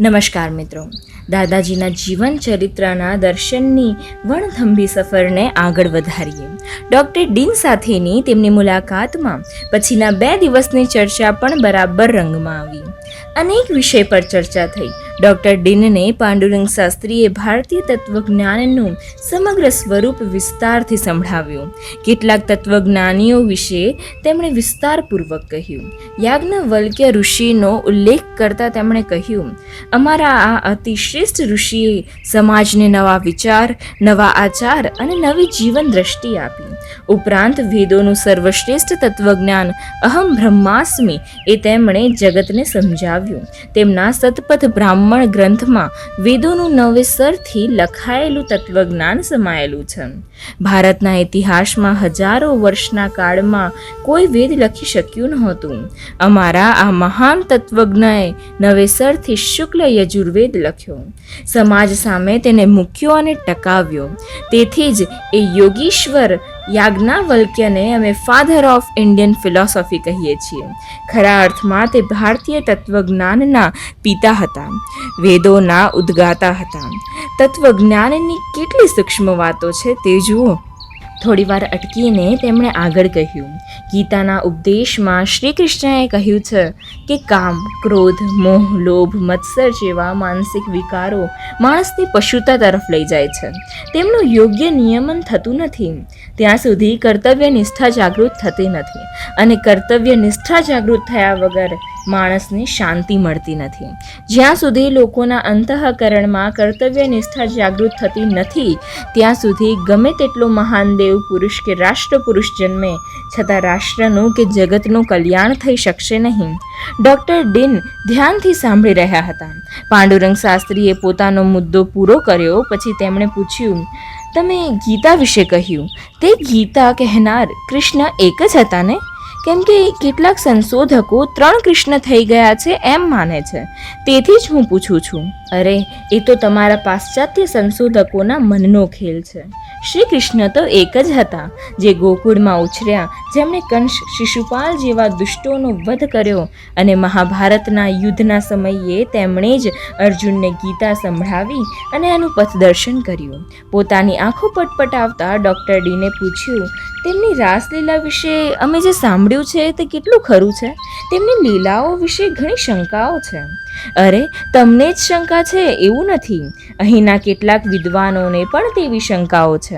નમસ્કાર મિત્રો. દાદાજીના જીવન ચરિત્રના દર્શનની વણથંભી સફરને આગળ વધારીએ. ડૉક્ટર ડીન સાથેની તેમની મુલાકાતમાં પછીના બે દિવસની ચર્ચા પણ બરાબર રંગમાં આવી. અનેક વિષય પર ચર્ચા થઈ. ડૉક્ટર ડીનને પાંડુરંગ શાસ્ત્રીએ ભારતીય તત્વજ્ઞાનનું સમગ્ર સ્વરૂપ વિસ્તારથી સંભળાવ્યું. કેટલાક તત્વજ્ઞાનીઓ વિશે તેમણે વિસ્તારપૂર્વક કહ્યું. યાજ્ઞવલ્ક્ય ઋષિનો ઉલ્લેખ કરતાં તેમણે કહ્યું, અમારા આ અતિશ્રેષ્ઠ ઋષિએ સમાજને નવા વિચાર, નવા આચાર અને નવી જીવન દ્રષ્ટિ આપી. ઉપરાંત વેદોનું સર્વશ્રેષ્ઠ તત્વજ્ઞાન અહમ બ્રહ્માસ્મી એ તેમણે જગતને સમજાવ્યું. તેમના સતપથ બ્રાહ્મણ ગ્રંથમાં વેદોનું નવેસરથી લખાયેલું તત્વજ્ઞાન સમાયેલું છે. ભારતના ઇતિહાસમાં હજારો વર્ષના કાળમાં કોઈ વેદ લખી શક્યું નહોતું. અમારા આ મહાન તત્વજ્ઞએ નવેસરથી શુક્લ યજુર્વેદ લખ્યો. સમાજ સામે તેને મૂક્યો અને ટકાવ્યો. તેથી જ એ યોગીશ્વર યાજ્ઞાવલ્ક્યને અમે ફાધર ઓફ ઇન્ડિયન ફિલોસોફી કહીએ છીએ. ખરા અર્થમાં તે ભારતીય તત્વજ્ઞાનના પિતા હતા. વેદોના ઉદ્ગાતા હતા. તત્વજ્ઞાનની કેટલી સૂક્ષ્મ વાતો છે તે જુઓ. થોડીવાર અટકીને તેમણે આગળ કહ્યું, ગીતાના ઉપદેશમાં શ્રી કૃષ્ણએ કહ્યું છે કે કામ, ક્રોધ, મોહ, લોભ, મત્સર જેવા માનસિક વિકારો માણસને પશુતા તરફ લઈ જાય છે. તેમનું યોગ્ય નિયમન થતું નથી. ત્યાં સુધી કર્તવ્ય નિષ્ઠા જાગૃત થતી નથી અને કર્તવ્ય નિષ્ઠા જાગૃત થયા વગર માણસને શાંતિ મળતી નથી. જ્યાં સુધી લોકોના અંતઃકરણમાં કર્તવ્ય નિષ્ઠા જાગૃત થતી નથી, ત્યાં સુધી ગમે તેટલો મહાન દેવ પુરુષ કે રાષ્ટ્રપુરુષ જન્મે, છતાં રાષ્ટ્રનું કે જગતનું કલ્યાણ થઈ શકશે નહીં. ડૉક્ટર ડિન ધ્યાનથી સાંભળી રહ્યા હતા. પાંડુરંગ શાસ્ત્રીએ પોતાનો મુદ્દો પૂરો કર્યો, પછી તેમણે પૂછ્યું, તમે ગીતા વિશે કહ્યું? તે ગીતા કહેનાર કૃષ્ણ એક જ હતા ને? કેમ કે કેટલાક સંશોધકો ત્રણ કૃષ્ણ થઈ ગયા છે એમ માને છે. તેથી જ હું પૂછું છું. અરે, એ તો તમારા પાશ્ચાત્ય સંશોધકોના મનનો ખેલ છે. શ્રી કૃષ્ણ તો એક જ હતા, જે ગોકુળમાં ઉછર્યા. જેમણે કંસ શિશુપાલ જેવા દુષ્ટોનો વધ કર્યો અને મહાભારતના યુદ્ધના સમયે તેમણે જ અર્જુનને ગીતા સંભળાવી અને એનું પથદર્શન કર્યું. પોતાની આંખો પટપટાવતા ડૉક્ટર ડીને પૂછ્યું, તેમની રાસલીલા વિશે અમે જે સાંભળ્યું છે તે કેટલું ખરું છે? તેમની લીલાઓ વિશે ઘણી શંકાઓ છે. અરે, તમને જ શંકા છે? એવું નથી. અહીંના કેટલાક વિદ્વાનોને પણ તેવી શંકાઓ છે.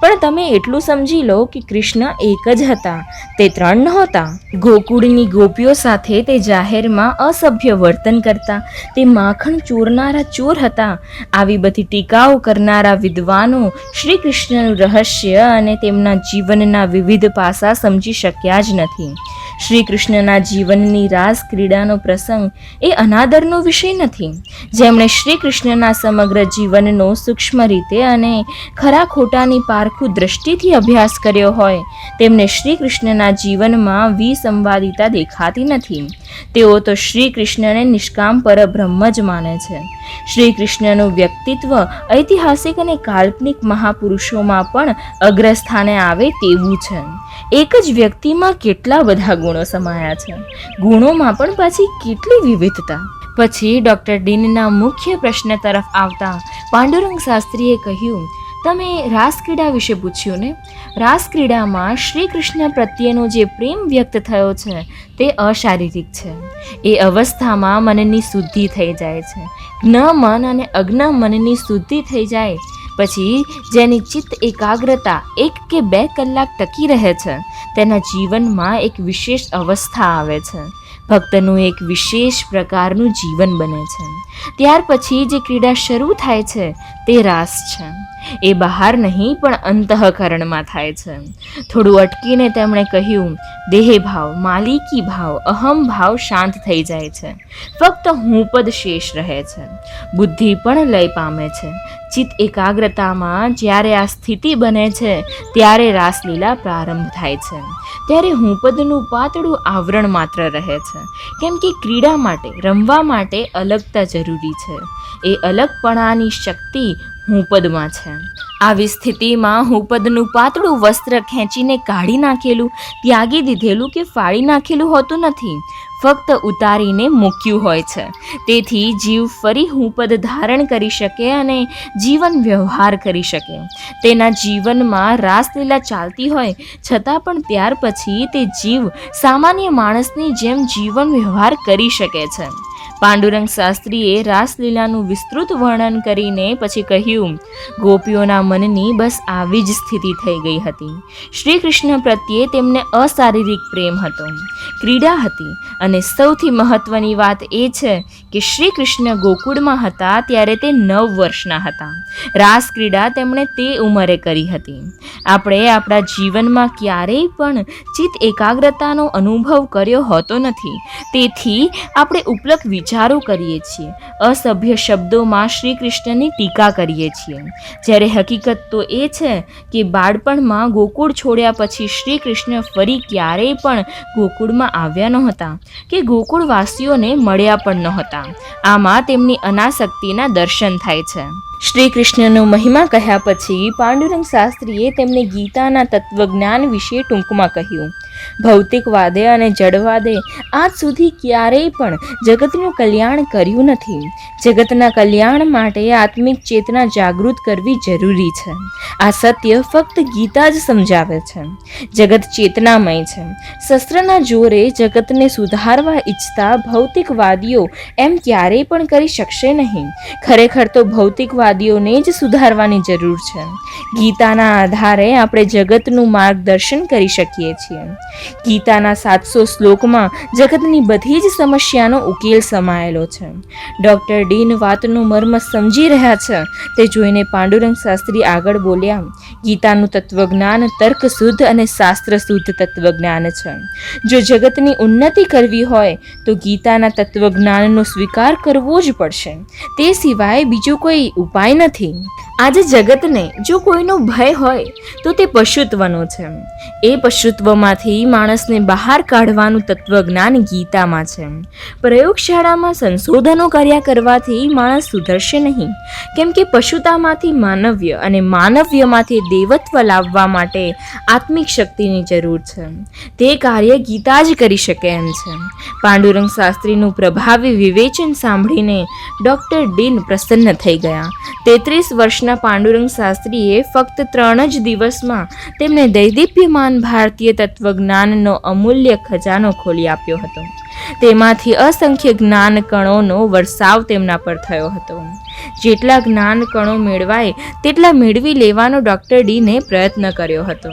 પણ તમે એટલું સમજી લો કે કૃષ્ણ એક જ હતા. તે ત્રણ નહોતા. ગોકુળની ગોપીઓ સાથે તે જાહેરમાં અસભ્ય વર્તન કરતા. તે માખણ ચોરનારા ચોર હતા. આવી બધી ટીકાઓ કરનારા વિદ્વાનો શ્રી કૃષ્ણનું રહસ્ય અને તેમના જીવનના વિવિધ પાસા સમજી શક્યા જ નથી. શ્રી કૃષ્ણના જીવનની રાસ ક્રીડાનો પ્રસંગ એ અનાદરનો વિષય નથી. જેમણે શ્રી કૃષ્ણના સમગ્ર જીવનનો સૂક્ષ્મ રીતે અને ખરા ખોટાની પારખું દ્રષ્ટિથી અભ્યાસ કર્યો હોય, તેમને શ્રી કૃષ્ણના જીવનમાં વિસંવાદિતા દેખાતી નથી. તેઓ તો શ્રી કૃષ્ણને નિષ્કામ પરબ્રહ્મ જ માને છે. શ્રી કૃષ્ણનું વ્યક્તિત્વ ઐતિહાસિક અને કાલ્પનિક મહાપુરુષોમાં પણ અગ્રસ્થાને આવે તેવું છે. એક જ વ્યક્તિમાં કેટલા બધા ગુણો સમાયા છે. ગુણોમાં પણ પાછી કેટલી વિવિધતા. પછી ડૉક્ટર ડીનના મુખ્ય પ્રશ્ન તરફ આવતા પાંડુરંગ શાસ્ત્રીએ કહ્યું તમે રાસક્રીડા વિશે પૂછ્યું ને? રાસક્રીડામાં શ્રી કૃષ્ણ પ્રત્યેનો જે પ્રેમ વ્યક્ત થયો છે, તે અશારીરિક છે. એ અવસ્થામાં મનની શુદ્ધિ થઈ જાય છે. જ્ઞ મન અને અજ્ઞ મનની શુદ્ધિ થઈ જાય. પછી જેની ચિત્ત એકાગ્રતા એક કે બે કલાક ટકી રહે છે, તેના જીવનમાં એક વિશેષ અવસ્થા આવે છે. ભક્તનું એક વિશેષ પ્રકારનું જીવન બને છે. ત્યાર પછી જે ક્રીડા શરૂ થાય છે, તે રાસ છે. એ બહાર નહીં, પણ અંતઃકરણમાં થાય છે. થોડું અટકીને તેમણે કહ્યું દેહભાવ માલિકી ભાવ, અહમ ભાવ શાંત થઈ જાય છે. ફક્ત હું પદ શેષ રહે છે. બુદ્ધિ પણ લય પામે છે. ચિત્ત એકાગ્રતામાં જ્યારે આ સ્થિતિ બને છે, ત્યારે રાસલીલા પ્રારંભ થાય છે. ત્યારે હુંપદનું પાતળું આવરણ માત્ર રહે છે. કેમ કે ક્રીડા માટે, રમવા માટે અલગતા જરૂરી છે. એ અલગપણાની શક્તિ હુંપદમાં છે. આવી સ્થિતિમાં હુંપદનું પાતળું વસ્ત્ર ખેંચીને કાઢી નાખેલું, ત્યાગી દીધેલું કે ફાળી નાખેલું હોતું નથી. ફક્ત ઉતારીને મૂક્યું હોય છે. તેથી જીવ ફરી હું પદ ધારણ કરી શકે અને જીવન વ્યવહાર કરી શકે. તેના જીવનમાં રાસલીલા ચાલતી હોય, છતાં પણ ત્યાર પછી તે જીવ સામાન્ય માણસની જેમ જીવન વ્યવહાર કરી શકે છે. પાંડુરંગ શાસ્ત્રીએ રાસલીલાનું વિસ્તૃત વર્ણન કરીને પછી કહ્યું, ગોપીઓના મનની બસ આવી જ સ્થિતિ થઈ ગઈ હતી. શ્રી કૃષ્ણ પ્રત્યે તેમને અશારીરિક પ્રેમ હતો. ક્રીડા હતી. અને સૌથી મહત્વની વાત એ છે કે શ્રી કૃષ્ણ ગોકુળમાં હતા ત્યારે તે નવ વર્ષના હતા. રાસ ક્રીડા તેમણે તે ઉંમરે કરી હતી. આપણે આપણા જીવનમાં ક્યારેય પણ ચિત્ત એકાગ્રતાનો અનુભવ કર્યો હોતો નથી. તેથી આપણે ઉપલબ્ધ વિચારો કરીએ છીએ. અસભ્ય શબ્દોમાં શ્રી કૃષ્ણની ટીકા કરીએ છીએ. જ્યારે હકીકત તો એ છે કે બાળપણમાં ગોકુળ છોડ્યા પછી શ્રી કૃષ્ણ ફરી ક્યારેય પણ ગોકુળમાં આવ્યા નહોતા કે ગોકુળવાસીઓને મળ્યા પણ નહોતા. આમાં તેમની અનાસક્તિના દર્શન થાય છે. શ્રી કૃષ્ણનો મહિમા કહ્યા પછી પાંડુરંગ શાસ્ત્રીએ તેમને ગીતાના તત્વજ્ઞાન વિશે ટૂંકમાં કહ્યું. ભૌતિકવાદે અને જડવાદે આજ સુધી ક્યારેય પણ જગતનું કલ્યાણ કર્યું નથી. જગતના કલ્યાણ માટે આત્મિક ચેતના જાગૃત કરવી જરૂરી છે. આ સત્ય ફક્ત ગીતા જ સમજાવે છે. જગત ચેતનામય છે. શસ્ત્રના જોરે જગતને સુધારવા ઈચ્છતા ભૌતિકવાદીઓ એમ ક્યારેય પણ કરી શકશે નહીં. ખરેખર તો ભૌતિકવાદીઓને જ સુધારવાની જરૂર છે. ગીતાના આધારે આપણે જગતનું માર્ગદર્શન કરી શકીએ છીએ. ગીતાના સાતસો શ્લોકમાં જગતની બધી જ સમસ્યાનો ઉકેલ સમાયેલો છે. ડૉક્ટર ડીન વાતનું મર્મ સમજી રહ્યા છે. તે જોઈને પાંડુરંગ શાસ્ત્રી આગળ બોલ્યા, ગીતાનું તત્વજ્ઞાન તર્ક શુદ્ધ અને શાસ્ત્ર શુદ્ધ તત્વજ્ઞાન છે. જો જગતની ઉન્નતિ કરવી હોય, તો ગીતાના તત્વજ્ઞાનનો સ્વીકાર કરવો જ પડશે. તે સિવાય બીજો કોઈ ઉપાય નથી. આજે જગતને જો કોઈનો ભય હોય, તો તે પશુત્વનો છે. એ પશુત્વમાંથી માણસને બહાર કાઢવાનું તત્વજ્ઞાન ગીતામાં છે. પ્રયોગશાળામાં સંશોધનો કર્યા કરવાથી માણસ સુધરશે નહીં. કેમ કે પશુતામાંથી માનવ્ય અને માનવ્યમાંથી દેવત્વ લાવવા માટે આત્મિક શક્તિની જરૂર છે. તે કાર્ય ગીતા જ કરી શકે એમ છે. પાંડુરંગ શાસ્ત્રીનું પ્રભાવી વિવેચન સાંભળીને ડૉક્ટર ડીન પ્રસન્ન થઈ ગયા. તેત્રીસ વર્ષના પાંડુરંગ શાસ્ત્રીએ ફક્ત ત્રણ જ દિવસમાં તેમને દૈદીપ્યમાન ભારતીય તત્વજ્ઞાનનો અમૂલ્ય ખજાનો ખોલી આપ્યો હતો. તેમાંથી અસંખ્ય જ્ઞાન કણોનો વરસાવ તેમના પર થયો હતો. જેટલા જ્ઞાન કણો મેળવાય તેટલા મેળવી લેવાનો ડૉક્ટર ડીને પ્રયત્ન કર્યો હતો.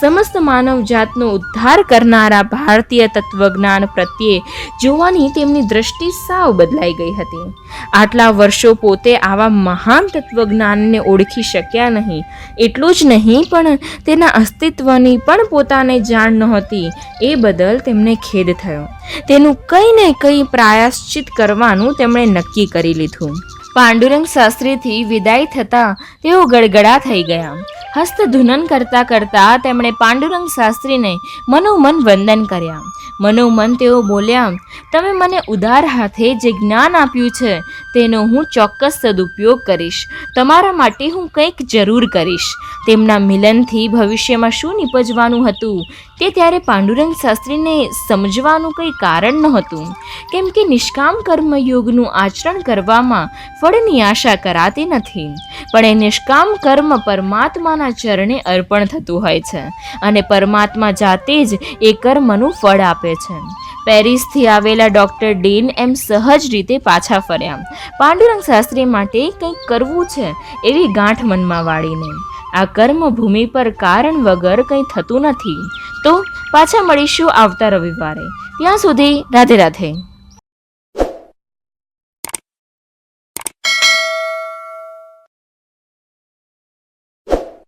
સમસ્ત માનવ જાતનો ઉદ્ધાર કરનારા ભારતીય તત્વજ્ઞાન પ્રત્યે જોવાની તેમની દ્રષ્ટિ સાવ બદલાઈ ગઈ હતી. આટલા વર્ષો પોતે આવા મહાન તત્વજ્ઞાનને ઓળખી શક્યા નહીં. એટલું જ નહીં, પણ તેના અસ્તિત્વની પણ પોતાને જાણ નહોતી. એ બદલ તેમને ખેદ થયો. તેનું કંઈ ને કંઈ પ્રાયશ્ચિત કરવાનું તેમણે નક્કી કરી લીધું. પાંડુરંગ શાસ્ત્રીથી વિદાય થતાં તેઓ ગડગડા થઈ ગયા. હસ્તધૂનન કરતા કરતા તેમણે પાંડુરંગ શાસ્ત્રીને મનોમન વંદન કર્યા. મનોમન તેઓ બોલ્યા, તમે મને ઉદાર હાથે જે જ્ઞાન આપ્યું છે, તેનો હું ચોક્કસ સદુપયોગ કરીશ. તમારા માટે હું કંઈક જરૂર કરીશ. તેમના મિલનથી ભવિષ્યમાં શું નિપજવાનું હતું તે ત્યારે પાંડુરંગ શાસ્ત્રીને સમજવાનું કંઈ કારણ નહોતું. કેમ કે નિષ્કામ કર્મયોગનું આચરણ કરવામાં ફળની આશા કરાતી નથી. પણ એ નિષ્કામ કર્મ પરમાત્માના ચરણે અર્પણ થતું હોય છે અને પરમાત્મા જાતે જ એ કર્મનું ફળ આપે છે. પેરિસથી આવેલા ડૉક્ટર ડેન એમ સહજ રીતે પાછા ફર્યા. પાંડુરંગ શાસ્ત્રી માટે કંઈક કરવું છે એવી ગાંઠ મનમાં વાળીને. આ કર્મભૂમિ પર કારણ વગર કંઈ થતું નથી. તો પાછા મળીશું આવતા રવિવારે. ત્યાં સુધી રાધે રાધે.